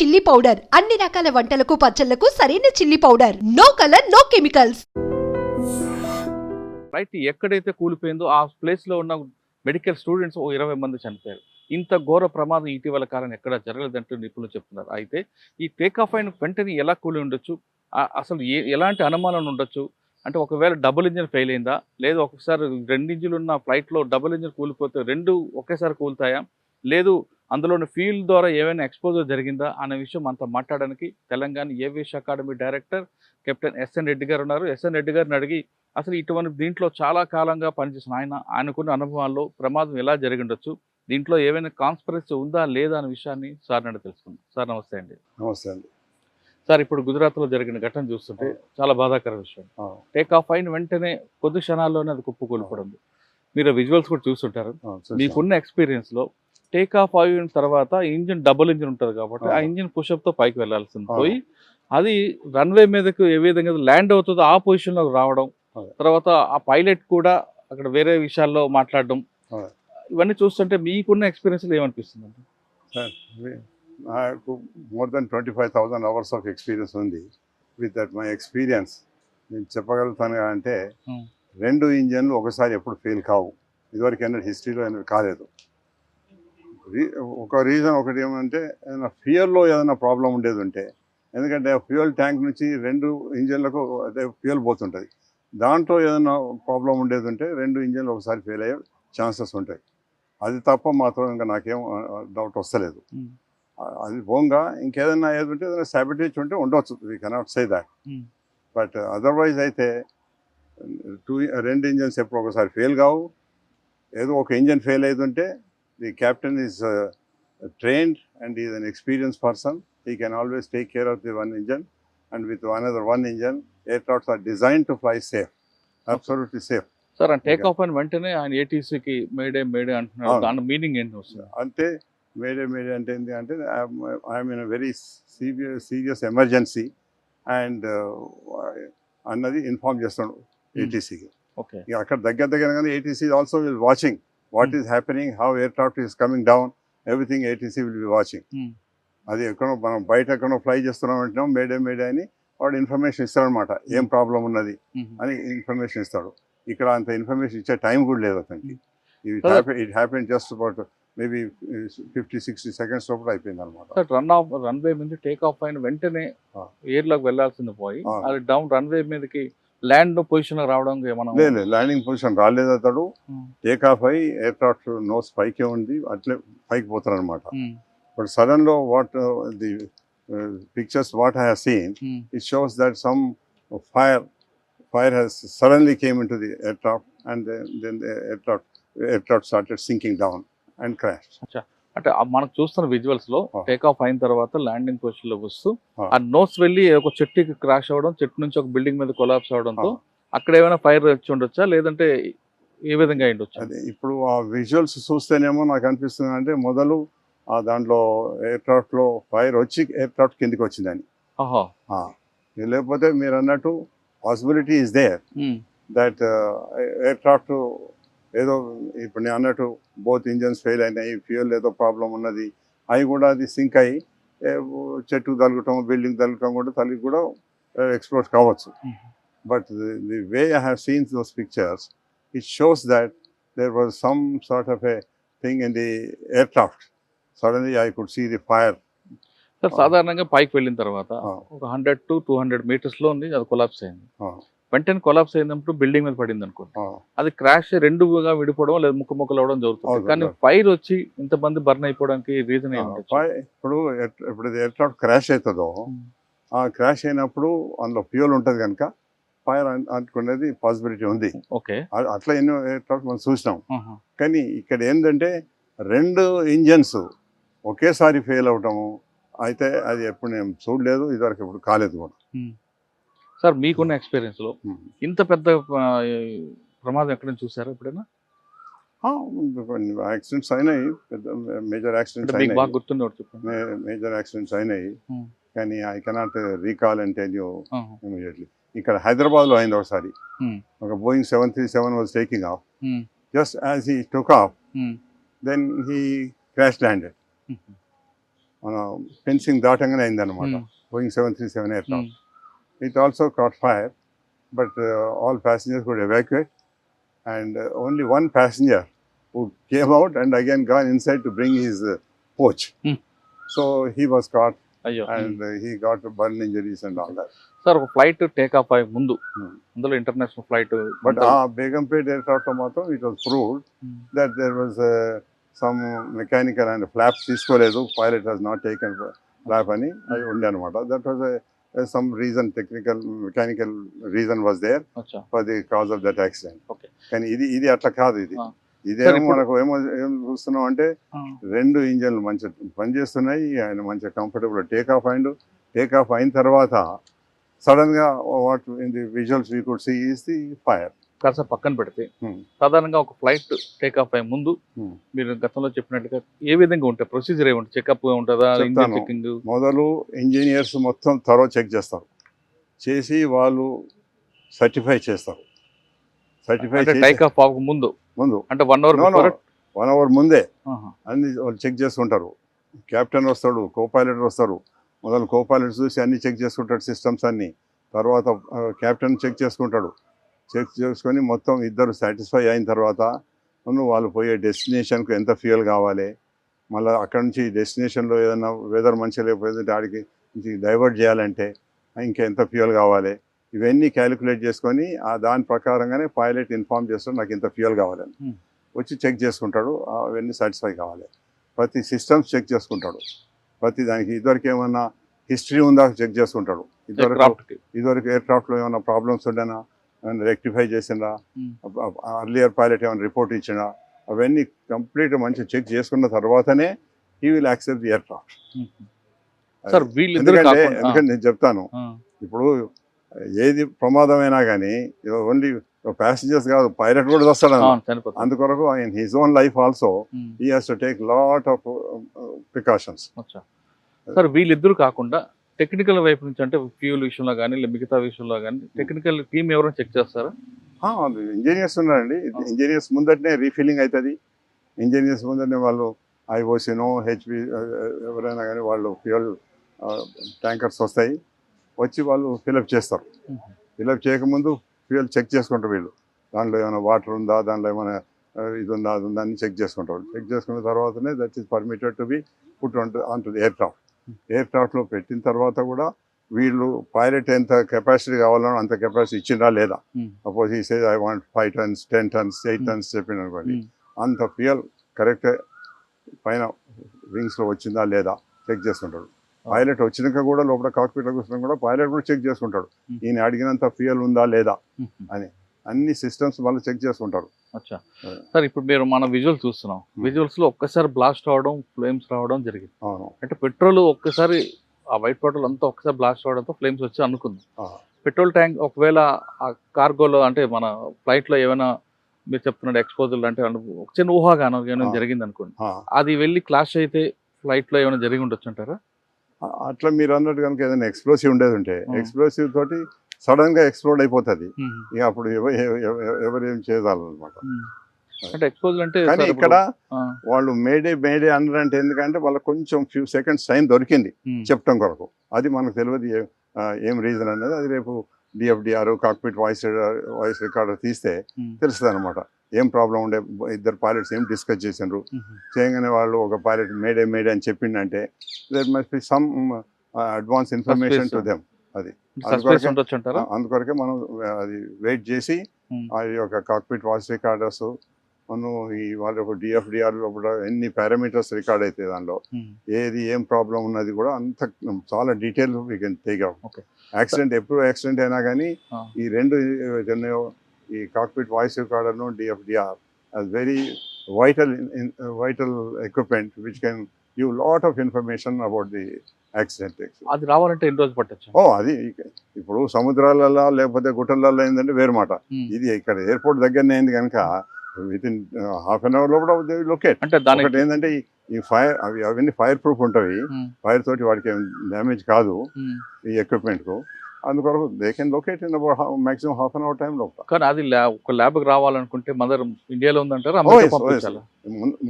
Chilli powder అన్ని రకాల వంటలకు పచ్చళ్ళకు సరైన chilli powder no colour no chemicals right ఎక్కడైతే కూలిపోయిందో ఆ ప్లేస్లో ఉన్న మెడికల్ స్టూడెంట్స్ ఓ ఇరవై మంది చనిపోయారు. ఇంత ఘోర ప్రమాదం ఇటీవల కాలం ఎక్కడ జరగలేదంటూ నిపుణులు చెప్తున్నారు. అయితే ఈ టేక్ ఆఫ్ అయిన వెంటనే ఎలా కూలి ఉండొచ్చు? అసలు ఏ ఎలాంటి అనుమానం ఉండొచ్చు? అంటే ఒకవేళ డబుల్ ఇంజిన్ ఫెయిల్ అయిందా? లేదా ఒకసారి రెండు ఇంజిన్లు ఉన్న ఫ్లైట్లో డబుల్ ఇంజిన్ కూలిపోతే రెండు ఒకేసారి కూలుతాయా? లేదు అందులోని ఫీల్డ్ ద్వారా ఏమైనా ఎక్స్పోజర్ జరిగిందా అనే విషయం అంతా మాట్లాడడానికి Telangana aviation academy director captain SN Reddy garu ఉన్నారు. ఎస్ఎన్ రెడ్డి గారిని అడిగి అసలు ఇటువంటి దీంట్లో చాలా కాలంగా పనిచేసిన ఆయన ఆయనకున్న అనుభవాల్లో ప్రమాదం ఎలా జరిగి ఉండొచ్చు దీంట్లో ఏమైనా కాన్స్పరెన్సీ ఉందా లేదా అనే విషయాన్ని సార్ నుండి తెలుసుకుందాం. సార్ నమస్తే అండి. నమస్తే అండి. సార్ ఇప్పుడు గుజరాత్లో జరిగిన ఘటన చూస్తుంటే చాలా బాధాకర విషయం. టేక్ ఆఫ్ అయిన వెంటనే కొద్ది క్షణాల్లోనే అది కుప్పకూలిపోవడం. మీరు విజువల్స్ కూడా చూస్తుంటారు. మీకున్న ఎక్స్పీరియన్స్లో టేక్ ఆఫ్ అయిన తర్వాత ఇంజిన్ డబుల్ ఇంజిన్ ఉంటుంది కాబట్టి ఆ. ఇంజిన్ పుషప్తో పైకి వెళ్ళాల్సింది ఆ. పోయి అది రన్వే మీదకు ఏ విధంగా ల్యాండ్ అవుతుందో ఆ పొజిషన్లోకి రావడం. తర్వాత ఆ పైలట్ కూడా అక్కడ వేరే విషయాల్లో మాట్లాడడం. ఇవన్నీ చూస్తుంటే మీకున్న ఎక్స్పీరియన్స్ ఎమనిపిస్తుంది అండి సార్, నాకు more than twenty five thousand hours of experience ఉంది విత్ దట్ మై ఎక్స్పీరియన్స్ నేను చెప్పగలుగుతాను అంటే. రెండు ఇంజన్లు ఒకసారి ఎప్పుడు ఫెయిల్ కావు ఇదివరకు ఏమైనా హిస్టరీలో ఏమైనా కాలేదు ఒక రీజన్ ఒకటి ఏమంటే ఏదైనా ఫ్యూయల్లో ఏదైనా ప్రాబ్లం ఉండేది ఉంటే ఎందుకంటే ఫ్యూయల్ ట్యాంక్ నుంచి రెండు ఇంజన్లకు అదే ఫ్యూయల్ పోతుంటుంది. దాంట్లో ఏదైనా ప్రాబ్లం ఉండేది ఉంటే రెండు ఇంజన్లు ఒకసారి ఫెయిల్ అయ్యే ఛాన్సెస్ ఉంటాయి. అది తప్ప మాత్రం ఇంకా నాకేం డౌట్ వస్తలేదు. అది పోగా ఇంకేదైనా ఏది ఉంటే ఏదైనా సాబిటేజ్ ఉంటే ఉండొచ్చు. We cannot say that. But otherwise అయితే టూ రెండు ఇంజన్స్ ఎప్పుడు ఒకసారి ఫెయిల్ కావు. ఏదో ఒక ఇంజన్ ఫెయిల్ అవుతుంటే the captain is trained and is an experience person he can always take care of the one engine and with one other one engine aircrafts are design to fly safe absolutely safe sir take off అయిన వెంటనే ఆయన ఏటీసీకి May Day May Day అంటున్నారు. దాని meaning ఏంటి వస్తుంది? అంటే May Day May Day అంటే ఏంటి అంటే I'm in very serious serious emergency and అన్నది ఇన్ఫార్మ్ చేస్తాడు ఏటీసీకి ఓకే ఇక అక్కడ దగ్గర దగ్గర కానీ ATC also will watching what is happening how aircraft is coming down everything ATC will be watching. Hmm. అది ఎక్కడో మనం బయట ఎక్కడో ఫ్లై చేస్తున్నాం అంటున్నాం మేడే మేడే అని వాడు ఇన్ఫర్మేషన్ ఇస్తాడనమాట. ఏం ప్రాబ్లం ఉన్నది అని ఇన్ఫర్మేషన్ ఇస్తాడు. ఇక్కడ అంత ఇన్ఫర్మేషన్ ఇచ్చే టైం కూడా లేదు అతనికి. It happen just about maybe fifty sixty seconds లోపల అయిపోయింది అనమాట రన్ ఆఫ్ రన్వే మీద టేక్ ఆఫ్ అయిన వెంటనే ఆ. ఎయిర్లోకి వెళ్ళాల్సింది పోయి. అది డౌన్ రన్వే మీదకి ల్యాండ్ పొజిషన్ రావడం ఏమన్నా లేదు ల్యాండింగ్ పొజిషన్ రాలేదు అతడు. టేక్ ఆఫ్ అయ్యి ఎయిర్ నోస్ పైకే ఉంది అట్లే పైకి పోతారు అనమాట but సడన్లో what the pictures what have seen it shows that some fire fire has suddenly came in to the aircraft and then aircraft sinking down and crash. అంటే మనకు చూస్తున్న విజువల్స్లో. టేక్ ఆఫ్ అయిన తర్వాత ల్యాండింగ్ పొజిషన్లో వస్తూ ఆ. నోస్ వెళ్ళి ఒక చెట్టుకి క్రాష్ అవ్వడం చెట్టు నుంచి ఒక బిల్డింగ్ మీద కొలాప్స్ అవడంతో. అక్కడ ఏమైనా ఫైర్ వచ్చి ఉండొచ్చా లేదంటే ఏ విధంగా ఉండొచ్చా ఇప్పుడు ఆ విజువల్స్ చూస్తేనేమో నాకు అనిపిస్తుంది అంటే మొదలు ఆ దాంట్లో aircraft లో ఫైర్ వచ్చి ఎయిర్క్రాఫ్ట్ కిందికి వచ్చిందని లేకపోతే మీరు అన్నట్టు possibility is there. That aircraft ఏదో ఇప్పుడు నేను అన్నట్టు బోత్ ఇంజన్స్ ఫెయిల్ అయినాయి ఫ్యూయల్ ఏదో ప్రాబ్లం ఉన్నది అవి కూడా అది సింక్ అయ్యి ఏ, చెట్టు తగలటం బిల్డింగ్ తగలటం కూడా తల్లి కూడా ఎక్స్ప్లోర్ కావచ్చు. But the way I have seen those pictures it shows that there was some sort of a thing in the aircraft suddenly I could see the fire sir సాధారణంగా పైకి వెళ్ళిన తర్వాత ఆ. ఒక హండ్రెడ్ టు టూ హండ్రెడ్ మీటర్స్లో ఉంది అది collapse అయింది. వెంటనే కొలాప్స్ అయినప్పుడు బిల్డింగ్ మీద పడింది అనుకోండి. అది క్రాష్ రెండుగా విడిపోవడం లేదా ముక్క ముక్కలు అవడం జరుగుతుంది. కానీ. ఫైర్ వచ్చి ఇంతమంది బర్న్ అయిపోవడానికి రీజన్ ఏంటి ఇప్పుడు ఇప్పుడు ఎయిర్క్రాఫ్ట్ క్రాష్ అవుతుందో ఆ క్రాష్ అయినప్పుడు అందులో ఫ్యూయల్ ఉంటుంది కనుక ఫైర్ అనుకునేది పాసిబిలిటీ ఉంది. ఓకే. అట్లా ఎన్నో ఎయిర్క్రాఫ్ట్ మనం చూసినాం. కానీ ఇక్కడ ఏంటంటే రెండు ఇంజన్స్ ఒకేసారి ఫెయిల్ అవటము అయితే అది ఎప్పుడు నేను చూడలేదు ఇదివరకు ఎప్పుడు కాలేదు కూడా. సార్ మీకున్న ఎక్స్పీరియన్స్లో Hmm. ఇంత పెద్ద ప్రమాదం ఎక్కడైనా చూసారా ఎప్పుడైనా యాక్సిడెంట్స్ అయినాయి పెద్ద మేజర్ యాక్సిడెంట్స్ బాగా చెప్పండి మేజర్ యాక్సిడెంట్స్ అయినాయి. కానీ I cannot recall and tell you. Immediately ఇక్కడ హైదరాబాద్లో అయింది ఒకసారి. ఒక Boeing seven three seven was taking off. Just as he took off. Then he crash landed. మన ఫెన్సింగ్ దాటంగానే అయిందనమాట. Boeing seven three seven air Hmm. It also caught fire, but uh, all passengers could evacuate, and uh, only one passenger who came out and again gone inside to bring his uh, coach. Hmm. So he was caught అయ్యో and uh, he got burn injuries and all that. Sir ఒక flight take off అయ్యే ముందు Hmm. అందులో international flight But uh, Begumpet aircraft matter, it was proved that there was uh, some mechanical and flap తీసుకోలేదు pilot has not taken flap అని అది ఉండే అనమాట that was some reason technical mechanical reason was there అచ్చా. For the cause of that accident Okay. కానీ ఇది ఇది అట్లా కాదు ఇది. Ah. ఇదేమో ఇప్పుడు- మనకు ఏమో ఏం చూస్తున్నాం అంటే రెండు ఇంజన్లు మంచిగా పనిచేస్తున్నాయి ఆయన మంచిగా కంఫర్టబుల్ టేక్ ఆఫ్ అయిండు. టేక్ ఆఫ్ అయిన తర్వాత సడన్గా what in the visuals we could see is the fire కాస్త పక్కన పెడితే. సాధారణంగా ఒక ఫ్లైట్ టేక్ ఆఫ్ అయ్యే ముందు. మీరు గతంలో చెప్పినట్టుగా ఏ విధంగా ఉంటాయి ప్రొసీజర్ ఏముంటుంది చెకప్ ఉంటుందా ఇంజిన్. చెకింగ్ మొదలు ఇంజనీర్స్ మొత్తం త్వరో చెక్ చేస్తారు. చేసి వాళ్ళు సర్టిఫై చేస్తారు. సర్టిఫై టేక్ ఆఫ్ అవ్వక ముందు? ముందు. అంటే వన్ అవర్. వన్ అవర్ ముందే అన్ని వాళ్ళు చెక్ చేసుకుంటారు. కెప్టెన్ వస్తాడు కో పైలట్ వస్తారు. మొదలు కో పైలట్ చూసి అన్ని చెక్ చేసుకుంటాడు సిస్టమ్స్ అన్ని. తర్వాత కెప్టెన్ చెక్ చేసుకుంటాడు. చెక్ చేసుకొని మొత్తం ఇద్దరు సాటిస్ఫై అయిన తర్వాత నువ్వు వాళ్ళు పోయే డెస్టినేషన్కు ఎంత ఫ్యూయల్ కావాలి? మళ్ళీ అక్కడ నుంచి డెస్టినేషన్లో ఏదైనా వెదర్ మంచిగా లేకపోతే ఆడికి డైవర్ట్ చేయాలంటే ఇంకా ఎంత ఫ్యూయల్ కావాలి? ఇవన్నీ క్యాలిక్యులేట్ చేసుకొని ఆ దాని ప్రకారంగానే పైలట్ ఇన్ఫార్మ్ చేస్తాడు నాకు ఇంత ఫ్యూయల్ కావాలని Hmm. వచ్చి చెక్ చేసుకుంటాడు అవన్నీ సాటిస్ఫై కావాలి. ప్రతి సిస్టమ్స్ చెక్ చేసుకుంటాడు. ప్రతి దానికి ఇదివరకు ఏమన్నా హిస్టరీ ఉందా? చెక్ చేసుకుంటాడు. ఇదివరకు ఇదివరకు ఎయిర్ క్రాఫ్ట్లో ఏమైనా ప్రాబ్లమ్స్ ఉండేనా? ఏమైనా రెక్టిఫై చేసిందా. అర్లియర్ పైలట్ ఏమైనా రిపోర్ట్ ఇచ్చినా అవన్నీ కంప్లీట్ మంచి చెక్ చేసుకున్న తర్వాతనే he will accept the aircraft ఎందుకంటే కాకుండా ఎందుకంటే నేను చెప్తాను. ఇప్పుడు ఏది ప్రమాదమైనా కానీ ఓన్లీ ప్యాసింజర్స్ కాదు పైలట్ కూడా వస్తాడు అందుకొరకు in his own life also he has to take lot of precautions అచ్చా. సార్ వీళ్ళిద్దరు కాకుండా టెక్నికల్ వైపు నుంచి అంటే ఫ్యూల్ విషయంలో కానీ మిగతా విషయంలో కానీ టెక్నికల్ టీం ఎవరైనా చెక్ చేస్తారా? ఇంజనీర్స్ ఉన్నారండి. ఇంజనీర్స్ ముందటనే రీఫిల్లింగ్ అవుతుంది ఇంజనీర్స్ ముందటనే వాళ్ళు ఐఓసినో హెచ్పి ఎవరైనా కానీ వాళ్ళు ఫ్యూయల్ ట్యాంకర్స్ వస్తాయి. వచ్చి వాళ్ళు ఫిలప్ చేస్తారు. ఫిలప్ చేయకముందు ఫ్యూయల్ చెక్ చేసుకుంటారు వీళ్ళు. దాంట్లో ఏమైనా వాటర్ ఉందా దాంట్లో ఏమైనా ఇది ఉందా అది ఉందా అని చెక్ చేసుకుంటారు. చెక్ చేసుకున్న తర్వాతనే that is permitted to be put on on to the aircraft air క్రాఫ్ట్లో పెట్టిన తర్వాత కూడా వీళ్ళు పైలట్ ఎంత కెపాసిటీ కావాలనో అంత కెపాసిటీ ఇచ్చిందా లేదా. సపోజ్ ఈ says I want five tons ten tons eight Hmm. Tons చెప్పిన అనుకోండి ఉమ్, అంత ఫ్యూయల్ కరెక్ట్ పైన వింగ్స్లో వచ్చిందా లేదా చెక్ చేసుకుంటాడు. పైలట్ వచ్చినాక కూడా లోపల కాక్పీట్లో కూర్చున్నా కూడా పైలట్ కూడా చెక్ చేసుకుంటాడు. Hmm. ఈయన అడిగినంత ఫ్యూయల్ ఉందా లేదా? ఉమ్, అన్ని సిస్టమ్స్ వాళ్ళు చెక్ చేసుకుంటారు అచ్చా. సార్ ఇప్పుడు మీరు మన విజువల్ చూస్తున్నాం. విజువల్స్లో ఒక్కసారి బ్లాస్ట్ అవడం ఫ్లేమ్స్ రావడం జరిగింది అంటే పెట్రోల్ ఒక్కసారి ఆ వైట్ పెట్రోల్ అంతా ఒక్కసారి బ్లాస్ట్ అవడంతో ఫ్లేమ్స్ వచ్చి అనుకుంది. పెట్రోల్ ట్యాంక్ ఒకవేళ ఆ కార్గోలో అంటే మన ఫ్లైట్లో ఏమైనా మీరు చెప్తున్నాడు ఎక్స్పోజల్ అంటే ఒక చిన్న ఊహాగానం ఏమైనా. జరిగింది అనుకోండి. అది వెళ్ళి క్లాష్ అయితే ఫ్లైట్లో ఏమైనా జరిగి ఉండొచ్చు అంటారా అట్లా మీరు అన్నట్టు కనుక ఏదైనా ఎక్స్ప్లోసివ్ ఉండేది ఉంటే. ఎక్స్ప్లోసివ్ తోటి సడన్గా ఎక్స్ప్లోడ్ అయిపోతుంది. ఇక అప్పుడు ఎవ- ఎవ- ఎవ- ఎవరు ఏం చేయగలరనమాట అంటే అంటే కానీ ఇక్కడ వాళ్ళు మేడే మేడే అన్నారంటే ఎందుకంటే వాళ్ళకి కొంచెం ఫ్యూ సెకండ్స్ టైం దొరికింది చెప్పడం కొరకు. అది మనకు తెలియదు ఏ- రీజన్ అనేది. అది రేపు DFDR cockpit voice voice recorder తీస్తే తెలుస్తుంది అనమాట ఏం ప్రాబ్లం ఉండే ఇద్దరు పైలట్స్ ఏం డిస్కస్ చేసిండ్రు? ఉమ్, చేయగానే వాళ్ళు ఒక పైలట్ మేడే మేడే అని చెప్పిండంటే there must be some advance information to. Them అది. అందుకొరకే- మనం అది వెయిట్ చేసి ఆ యొక్క కాక్పిట్ వాయిస్ రికార్డర్స్ మనం ఈ వాళ్ళ ఒక డిఎఫ్డిఆర్ కూడా ఎన్ని పారామీటర్స్ రికార్డ్ అవుతాయి దానిలో ఏది ఏం ప్రాబ్లం ఉన్నది కూడా అంత చాలా డీటెయిల్ Okay. యాక్సిడెంట్ ఎప్పుడు యాక్సిడెంట్ అయినా కానీ. ఈ రెండు ఈ కాక్పిట్ వాయిస్ రికార్డర్ను డిఎఫ్డిఆర్ అది very vital vital equipment which can give lot of information about the accident అది రావాలంటే ఎన్ని రోజులు పట్టచ్చు? ఓ అది ఇప్పుడు సముద్రాలలో లేకపోతే గుట్టలలో ఏంటంటే వేరు మాట. ఇది ఇక్కడ ఎయిర్పోర్ట్ దగ్గరనే అయింది కనుక with in half an hour లోపల లొకేట్ అంటే దానికి ఏంటంటే ఈ- ఫైర్ అవి అవన్నీ ఫైర్ ప్రూఫ్ ఉంటవి. ఉమ్, ఫైర్ తోటి వాడికి ఏం డ్యామేజ్ కాదు ఈ ఎక్విప్మెంట్కు. అందుకొరకు they can locate in about maximum half an hour time లోపల కానీ అది ల్యాబ్ ఒక ల్యాబ్కి రావాలనుకుంటే మదర్ ఇండియాలో ఉందంటారు?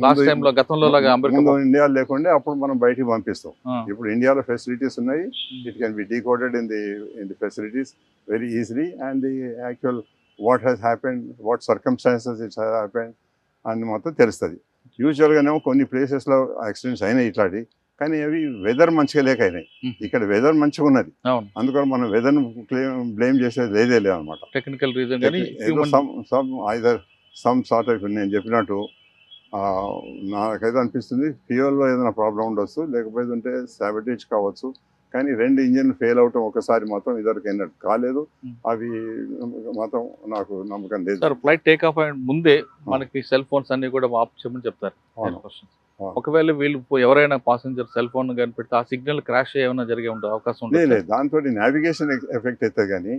లాస్ట్ గతంలో ముందు ఇండియా లేకుండే అప్పుడు మనం బయటికి పంపిస్తాం. ఇప్పుడు ఇండియాలో ఫెసిలిటీస్ ఉన్నాయి. It can be decoded in the in the facilities very easily and the actual what has happened what circumstances it's happened అని మొత్తం తెలుస్తుంది. యూజువల్గానేమో కొన్ని ప్లేసెస్లో యాక్సిడెంట్స్ అయినాయి ఇట్లాంటి కానీ అవి వెదర్ మంచిగా లేక అయినాయి. ఇక్కడ వెదర్ మంచిగా ఉన్నది. అందుకని మనం వెదర్ను బ్లేమ్ చేసేది లేదే లేదనమాట technical reason some some either some sort of నేను చెప్పినట్టు నాకైతే అనిపిస్తుంది ఫ్యూయల్లో ఏదైనా ప్రాబ్లం ఉండొచ్చు లేకపోతే ఉంటే సాబిటేజ్ కావచ్చు. కానీ రెండు ఇంజిన్లు ఫెయిల్ అవటం ఒకసారి మాత్రం ఇద్దరికి అయినట్టు కాలేదు. అవి మాత్రం నాకు నమ్మకం లేదు. సార్ ఫ్లైట్ టేక్ ఆఫ్ అయిన ముందే మనకి సెల్ ఫోన్స్ అన్ని కూడా ఆఫ్ చేయమని చెప్తారు. ఒకవేళ వీళ్ళు ఎవరైనా పాసెంజర్ సెల్ ఫోన్ కానీ పెడితే ఆ సిగ్నల్ క్రాష్ ఏమైనా జరిగే ఉండే అవకాశం లేదు లేదు. దాంతో నావిగేషన్ ఎఫెక్ట్ అవుతుంది కానీ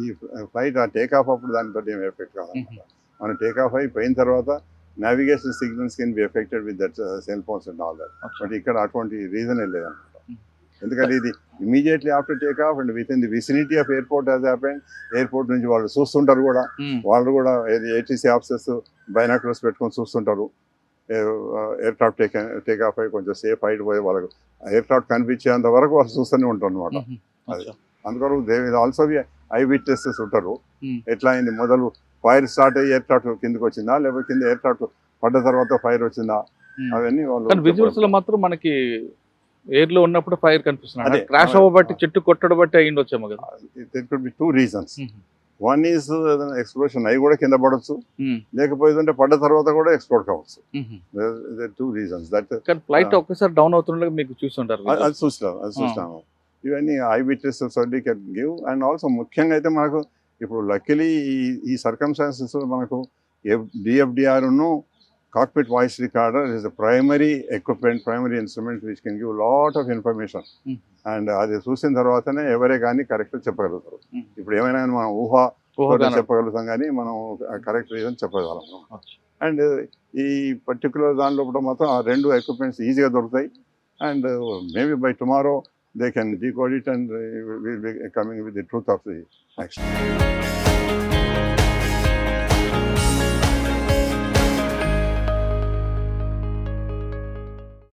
ఈ- ఫ్లైట్ ఆ టేక్ ఆఫ్ అప్పుడు దానితో ఏం ఎఫెక్ట్ కాదన్నమాట మనం టేక్ ఆఫ్ అయిపోయిన తర్వాత navigation signals can be affected with that cell phones and all that but ఇక్కడ అటువంటి రీజన్ లేదన్నమాట ఎందుకంటే ఇది immediately after take off and within the vicinity of airport as happened airport నుంచి వాళ్ళు చూస్తుంటారు కూడా. వాళ్ళు కూడా ఏటీసీ ఆఫీసర్స్ బైనాకులర్స్ పెట్టుకొని చూస్తుంటారు. Aircraft take take off అయ్యి కొంచెం సేఫ్ హైట్ పోయి వాళ్ళకు ఎయిర్ క్రాఫ్ట్ కనిపించేంత వరకు వాళ్ళు చూస్తూనే ఉంటారు అనమాట అందుకొరకు they will also eye witnesses ఉంటారు. ఎట్లా అయింది మొదలు ఫైర్ స్టార్ట్ అయ్యి ఎయిర్ క్రాఫ్ట్ కిందకి వచ్చిందా? లేకపోతే కింద ఎయిర్ క్రాఫ్ట్ పడ్డ తర్వాత ఫైర్ వచ్చిందా? అవన్నీ వాళ్ళు విజువల్స్లో మాత్రం మనకి ఎయిర్లో ఉన్నప్పుడు ఫైర్ కనిపిస్తున్నాయి. అదే. క్రాష్ అవ్వబట్టి చెట్టు కొట్టడం బట్టి అయ్యిండొచ్చేమో కదా. Two reasons. One is explosion అవి కూడా కింద పడవచ్చు Hmm. లేకపోతే పడ్డ తర్వాత కూడా ఎక్స్ప్లోర్ కావచ్చు. Two reasons that flight. ఒక్కసారి డౌన్ అవుతుండగా మీకు చూస్తుంటారు అది చూస్తాం అది చూస్తాము ఇవన్నీ ఐ విట్నెసెస్ అన్ని కెన్ గివ్ అండ్ ఆల్సో ముఖ్యంగా అయితే మనకు ఇప్పుడు లక్కీలీ ఈ ఈ సర్కమ్స్టాన్సెస్ మనకు డిఎఫ్డిఆర్ను cockpit voice recorder is the primary equipment primary instrument which can give lot of information Hmm. And అది చూసిన తర్వాతనే ఎవరే కానీ కరెక్ట్ చెప్పగలుగుతారు Hmm. ఇప్పుడు ఏమైనా మనం ఊహ. చెప్పగలుగుతాం కానీ మనం కరెక్ట్ రీజన్ చెప్పగలం. అండ్ ఈ పర్టికులర్ దానిలో కూడా మాత్రం ఆ రెండు ఎక్విప్మెంట్స్ ఈజీగా దొరుకుతాయి and maybe by tomorrow they can decode it and will be coming with the truth of the action